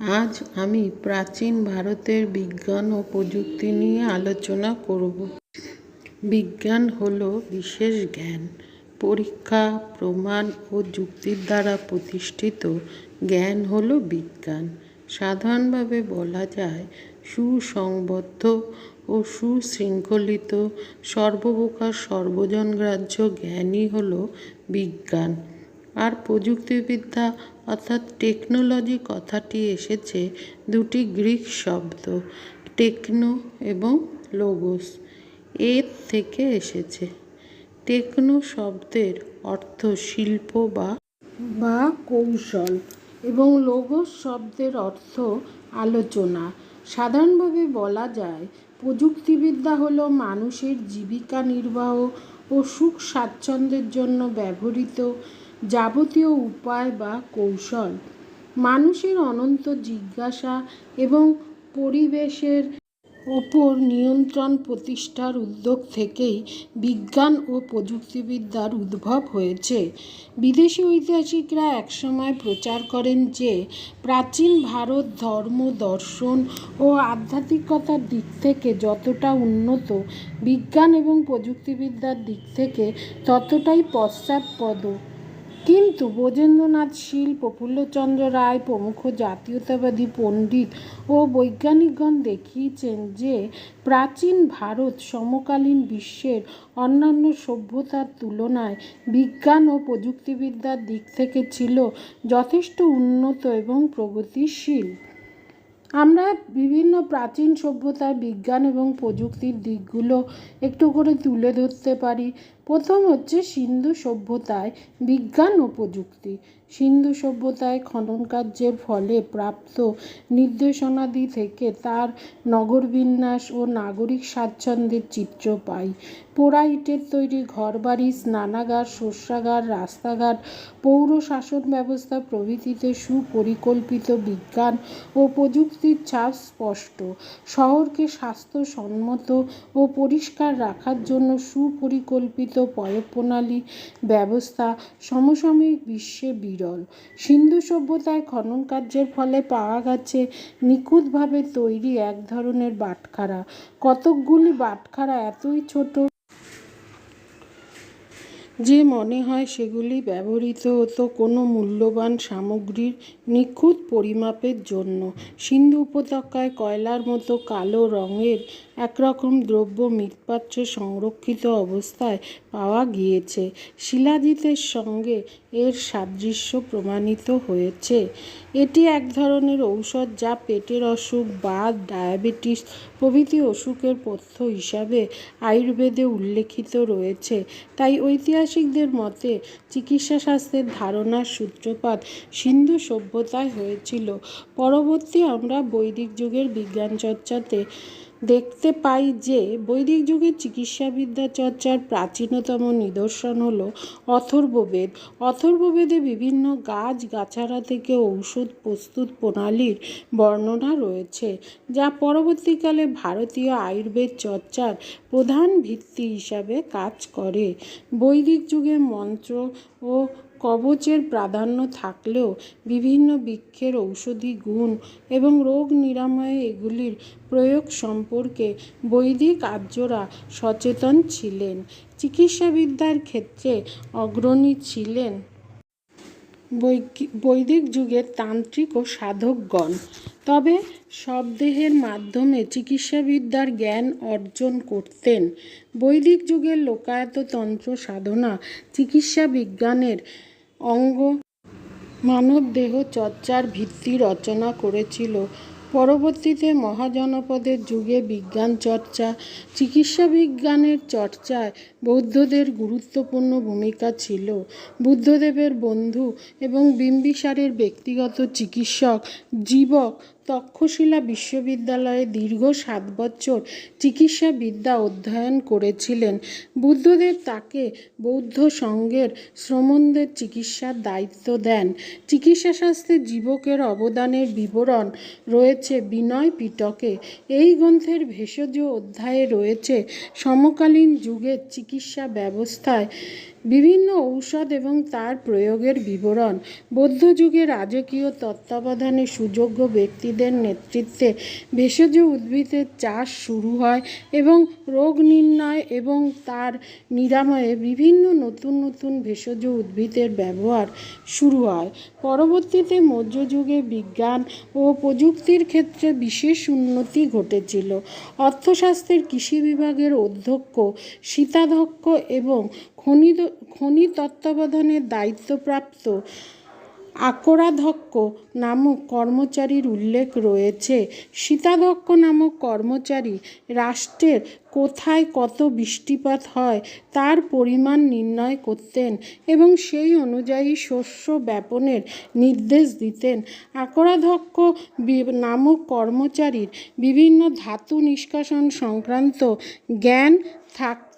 আজ আমি প্রাচীন ভারতের বিজ্ঞান ও প্রযুক্তি নিয়ে আলোচনা করব। বিজ্ঞান হলো বিশেষ জ্ঞান, পরীক্ষা, প্রমাণ ও যুক্তির দ্বারা প্রতিষ্ঠিত। জ্ঞান হলো বিজ্ঞান। সাধারণভাবে বলা যায় সুসংবদ্ধ ও সুশৃঙ্খলিত, সর্বপ্রকার সর্বজনগ্রাহ্য জ্ঞানই হলো বিজ্ঞান। আর প্রযুক্তিবিদ্যা অর্থাৎ টেকনোলজি কথাটি এসেছে দুটি গ্রিক শব্দ, টেকনো এবং লোগোস। এর থেকে এসেছে। টেকনো শব্দের অর্থ শিল্প বা বা কৌশল এবং লোগোস শব্দের অর্থ আলোচনা। সাধারণভাবে বলা যায়, প্রযুক্তিবিদ্যা হলো মানুষের জীবিকা নির্বাহ ও সুখ স্বাচ্ছন্দ্যের জন্য ব্যবহৃত যাবতীয় উপায় বা কৌশল। মানুষের অনন্ত জিজ্ঞাসা এবং পরিবেশের ওপর নিয়ন্ত্রণ প্রতিষ্ঠার উদ্যোগ থেকেই বিজ্ঞান ও প্রযুক্তিবিদ্যার উদ্ভব হয়েছে। বিদেশি ঐতিহাসিকরা একসময় প্রচার করেন যে, প্রাচীন ভারত ধর্ম, দর্শন ও আধ্যাত্মিকতার দিক থেকে যতটা উন্নত, বিজ্ঞান এবং প্রযুক্তিবিদ্যার দিক থেকে ততটাই পশ্চাৎপদ। কিন্তু ব্রজেন্দ্রনাথ শীল প্রফুল্লচন্দ্র রায় প্রমুখ জাতীয়তাবাদী পণ্ডিত ও বৈজ্ঞানিকগণ দেখিয়েছেন যে প্রাচীন ভারত সমকালীন বিশ্বের অন্যান্য সভ্যতার তুলনায় বিজ্ঞান ও প্রযুক্তিবিদ্যার দিক থেকে ছিল যথেষ্ট উন্নত এবং প্রগতিশীল। আমরা বিভিন্ন প্রাচীন সভ্যতার বিজ্ঞান এবং প্রযুক্তির দিকগুলো একটু করে তুলে ধরতে পারি। প্রথম হচ্ছে সিন্ধু সভ্যতায় বিজ্ঞান ও প্রযুক্তি। সিন্ধু সভ্যতায় খনন কার্যের ফলে প্রাপ্ত নির্দেশনাদি থেকে তার নগরবিন্যাস ও নাগরিক স্বাচ্ছন্দ্যের চিত্র পাই। পোড়া ইটের তৈরি ঘরবাড়ি, স্নানাগার, শস্যাগার, রাস্তাঘাট পৌর শাসন ব্যবস্থা প্রভৃতিতে সুপরিকল্পিত বিজ্ঞান ও প্রযুক্তির ছাপ স্পষ্ট। শহরকে স্বাস্থ্যসম্মত ও পরিষ্কার রাখার জন্য সুপরিকল্পিত পয়ঃপ্রণালী ব্যবস্থা সমসাময়িক বিশ্বে বিরল। সিন্ধু সভ্যতায় খনন কার্যের ফলে পাওয়া গেছে নিখুঁতভাবে তৈরি এক ধরনের বাটখারা। কতকগুলি বাটখারা এতই ছোট যে মনে হয় সেগুলি ব্যবহৃত হতো কোনো মূল্যবান সামগ্রীর নিখুঁত পরিমাপের জন্য। সিন্ধু উপত্যকায় কয়লার মতো কালো রঙের একরকম দ্রব্য মৃৎপাত্রে সংরক্ষিত অবস্থায় পাওয়া গিয়েছে। শিলাজিতের সঙ্গে এর সাদৃশ্য প্রমাণিত হয়েছে। এটি এক ধরনের ঔষধ যা পেটের অসুখ বাত ডায়াবেটিস প্রভৃতি অসুখের পথ্য হিসাবে আয়ুর্বেদে উল্লেখিত রয়েছে। তাই ঐতিহাসিকদের মতে চিকিৎসা চিকিৎসাশাস্ত্রের ধারণার সূত্রপাত সিন্ধু সভ্যতায় হয়েছিল। পরবর্তী আমরা বৈদিক যুগের বিজ্ঞান চর্চাতে দেখতে পাই যে বৈদিক যুগের চিকিৎসাবিদ্যা চর্চার প্রাচীনতম নিদর্শন হল অথর্ববেদ। অথর্ববেদে বিভিন্ন গাছ গাছারা থেকে ঔষধ প্রস্তুত প্রণালীর বর্ণনা রয়েছে, যা পরবর্তীকালে ভারতীয় আয়ুর্বেদ চর্চার প্রধান ভিত্তি হিসাবে কাজ করে। বৈদিক যুগে মন্ত্র ও কবচের প্রাধান্য থাকলেও বিভিন্ন বৃক্ষের ঔষধি গুণ এবং রোগ নিরাময়ে এগুলির প্রয়োগ সম্পর্কে বৈদিক আর্যরা সচেতন ছিলেন, চিকিৎসাবিদ্যার ক্ষেত্রে অগ্রণী ছিলেন। বৈদিক যুগের তান্ত্রিক ও সাধকগণ, তবে শবদেহের মাধ্যমে চিকিৎসাবিদ্যার জ্ঞান অর্জন করতেন। বৈদিক যুগের লোকায়ত তন্ত্র সাধনা চিকিৎসা বিজ্ঞানের অঙ্গ। মানবদেহ চর্চার ভিত্তি রচনা করেছিল। পরবর্তীতে মহাজনপদের যুগে বিজ্ঞান চর্চা চিকিৎসা বিজ্ঞানের চর্চায় বৌদ্ধদের গুরুত্বপূর্ণ ভূমিকা ছিল। বুদ্ধদেবের বন্ধু এবং বিম্বিসারের ব্যক্তিগত চিকিৎসক জীবক তক্ষশিলা বিশ্ববিদ্যালয়ে দীর্ঘ সাত বছর চিকিৎসাবিদ্যা অধ্যয়ন করেছিলেন। বুদ্ধদেব তাকে বৌদ্ধ সঙ্ঘের শ্রমণদের চিকিৎসার দায়িত্ব দেন। চিকিৎসাশাস্ত্রে জীবকের অবদানের বিবরণ রয়েছে বিনয় পিটকে। এই গ্রন্থের ভেষজ অধ্যায়ে রয়েছে সমকালীন যুগের চিকিৎসা ব্যবস্থায় বিভিন্ন ঔষধ এবং তার প্রয়োগের বিবরণ। বৌদ্ধযুগে রাজকীয় তত্ত্বাবধানে সুযোগ্য ব্যক্তিদের নেতৃত্বে ভেষজ উদ্ভিদের চাষ শুরু হয় এবং রোগ নির্ণয় এবং তার নিরাময়ে বিভিন্ন নতুন নতুন ভেষজ উদ্ভিদের ব্যবহার শুরু হয়। পরবর্তীতে মধ্যযুগে বিজ্ঞান ও প্রযুক্তির ক্ষেত্রে বিশেষ উন্নতি ঘটেছিল। অর্থশাস্ত্রের কৃষি বিভাগের অধ্যক্ষ সীতাধ্যক্ষ এবং খনি খনি তত্ত্বাবধানের দায়িত্বপ্রাপ্ত আকরাধ্যক্ষ নামক কর্মচারীর উল্লেখ রয়েছে। সীতাধ্যক্ষ নামক কর্মচারী রাষ্ট্রের কোথায় কত বৃষ্টিপাত হয়, তার পরিমাণ নির্ণয় করতেন এবং সেই অনুযায়ী শস্য ব্যাপনের নির্দেশ দিতেন। আকরাধ্যক্ষ বি- নামক কর্মচারীর বিভিন্ন ধাতু নিষ্কাশন সংক্রান্ত জ্ঞান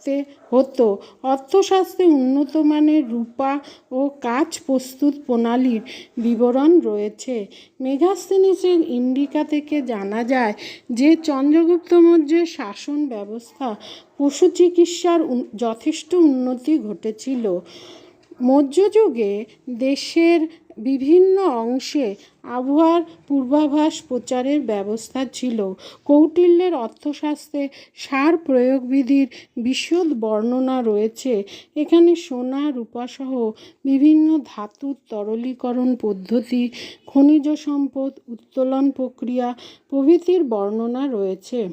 থাকতে হতো। অর্থশাস্ত্রে উন্নত মানের রূপা ও কাচ প্রস্তুত প্রণালীর বিবরণ রয়েছে। মেগাস্থেনিসের ইন্ডিকা থেকে জানা যায় যে, চন্দ্রগুপ্ত মৌর্যের শাসন ব্যবস্থা পশু চিকিৎসার যথেষ্ট উন্নতি ঘটেছিল। মধ্যযুগে দেশের বিভিন্ন অংশে আবহাওয়ার পূর্বাভাস প্রচারের ব্যবস্থা ছিল। কৌটিল্যের অর্থশাস্ত্রে সার প্রয়োগবিধির বিশদ বর্ণনা রয়েছে। এখানে সোনা, রূপাসহ বিভিন্ন ধাতুর তরলীকরণ পদ্ধতি, খনিজ সম্পদ, উত্তোলন প্রক্রিয়া প্রভৃতির বর্ণনা রয়েছে।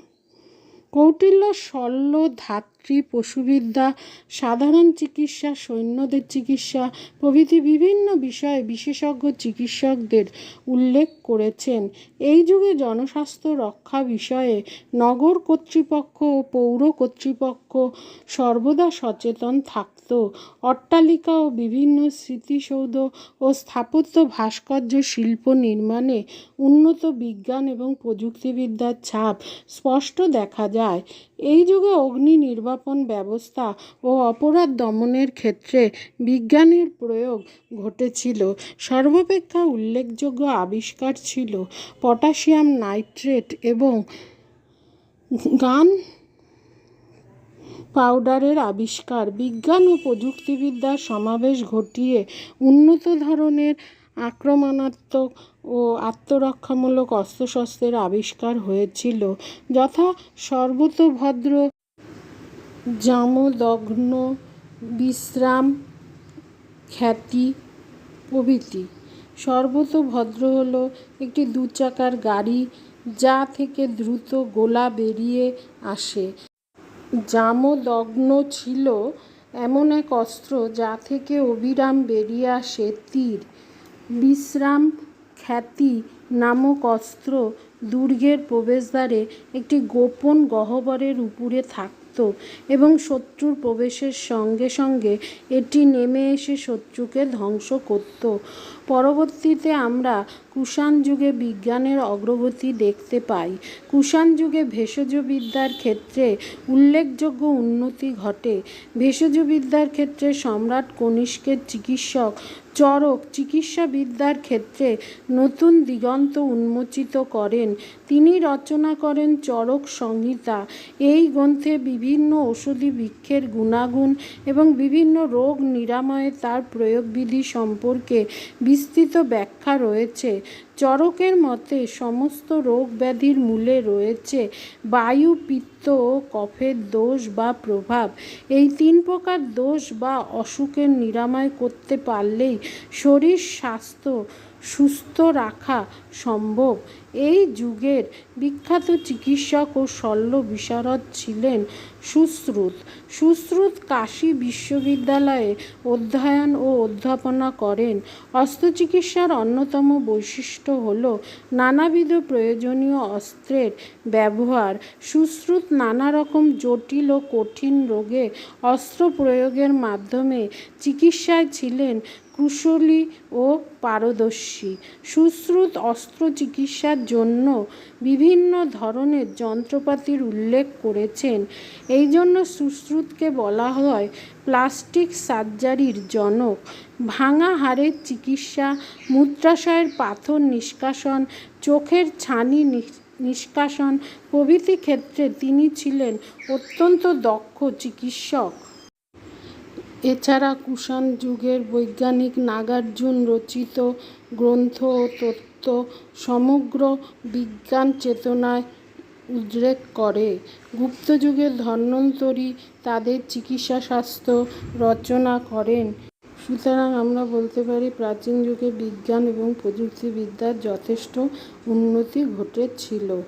কৌটিল্য শল্য ধাত্রী পশুবিদ্যা সাধারণ চিকিৎসা, সৈন্যদের চিকিৎসা প্রভৃতি বিভিন্ন বিষয়ে বিশেষজ্ঞ চিকিৎসকদের উল্লেখ করেছেন। এই যুগে জনস্বাস্থ্য রক্ষা বিষয়ে নগর কর্তৃপক্ষ ও পৌর কর্তৃপক্ষ সর্বদা সচেতন থাকত অট্টালিকা ও বিভিন্ন স্মৃতিসৌধ ও স্থাপত্য ভাস্কর্য শিল্প নির্মাণে উন্নত বিজ্ঞান এবং প্রযুক্তিবিদ্যার ছাপ স্পষ্ট দেখা যায়। এই যুগে অগ্নি নির্বাপন ব্যবস্থা ও অপরাধ দমনের ক্ষেত্রে বিজ্ঞানের প্রয়োগ ঘটেছিল। সর্বাপেক্ষা উল্লেখযোগ্য আবিষ্কার ছিল পটাশিয়াম নাইট্রেট এবং গান পাউডারের আবিষ্কার, বিজ্ঞান ও প্রযুক্তিবিদ্যার সমাবেশ ঘটিয়ে উন্নত ধরনের আক্রমণাত্মক ও আত্মরক্ষামূলক অস্ত্রশস্ত্রের আবিষ্কার হয়েছিল, যথা সর্বতোভদ্র জামদগ্ন, বিশ্রাম, খ্যাতি প্রভৃতি। সর্বতোভদ্র হল একটি দু চাকার গাড়ি যা থেকে দ্রুত গোলা বেরিয়ে আসে। জামদগ্ন ছিল এমন এক অস্ত্র যা থেকে অবিরাম বেরিয়ে আসে তীর। বিশ্রাম খ্যাতি নামক অস্ত্র দুর্গের প্রবেশদ্বারে একটি গোপন গহ্বরের উপরে থাকত এবং শত্রুর প্রবেশের সঙ্গে সঙ্গে এটি নেমে এসে শত্রুকে ধ্বংস করত। পরবর্তীতে আমরা কুষাণ যুগে বিজ্ঞানের অগ্রগতি দেখতে পাই। কুষাণ যুগে ভেষজ বিদ্যার ক্ষেত্রে উল্লেখযোগ্য উন্নতি ঘটে। ভেষজ বিদ্যার ক্ষেত্রে সম্রাট কনিষ্কের চিকিৎসক, চরক চিকিৎসাবিদ্যার ক্ষেত্রে নতুন দিগন্ত উন্মোচিত করেন। তিনি রচনা করেন চরক সংহিতা। এই গ্রন্থে বিভিন্ন ঔষধি বৃক্ষের গুণাগুণ এবং বিভিন্ন রোগ নিরাময়ে তার প্রয়োগবিধি সম্পর্কে বিস্তৃত ব্যাখ্যা রয়েছে চরকের মতে সমস্ত রোগ ব্যাধির মূলে রয়েছে বায়ু পিত্ত কফের দোষ বা প্রভাব। এই তিন প্রকার দোষ বা অসুখের নিরাময় করতে পারলেই শরীর, স্বাস্থ্য সুস্থ রাখা সম্ভব। এই যুগের বিখ্যাত চিকিৎসক ও শল্য বিশারদ ছিলেন সুশ্রুত। সুশ্রুত কাশী বিশ্ববিদ্যালয়ে অধ্যয়ন ও অধ্যাপনা করেন। অস্ত্রচিকিৎসার অন্যতম বৈশিষ্ট্য হল নানাবিধ প্রয়োজনীয় অস্ত্রের ব্যবহার, সুশ্রুত নানা রকম জটিল ও কঠিন রোগে অস্ত্র প্রয়োগের মাধ্যমে চিকিৎসায় ছিলেন কুশলী ও পারদর্শী। সুশ্রুত অস্ত্র চিকিৎসার জন্য বিভিন্ন ধরনের যন্ত্রপাতির উল্লেখ করেছেন। এই জন্য সুশ্রুতকে বলা হয় প্লাস্টিক সার্জারির জনক। ভাঙা হাড়ের চিকিৎসা, মূত্রাশয়ের পাথর নিষ্কাশন, চোখের ছানি নিষ্কাশন প্রভৃতি ক্ষেত্রে তিনি ছিলেন অত্যন্ত দক্ষ চিকিৎসক। এছাড়া কুষাণ যুগের বৈজ্ঞানিক নাগার্জুন রচিত গ্রন্থ ও তত্ত্ব সমগ্র বিজ্ঞান চেতনায় উদ্রেক করে। গুপ্ত যুগের ধন্বন্তরী তাদের চিকিৎসাশাস্ত্র রচনা করেন। সুতরাং আমরা বলতে পারি প্রাচীন যুগে বিজ্ঞান এবং প্রযুক্তিবিদ্যার যথেষ্ট উন্নতি ঘটেছিল।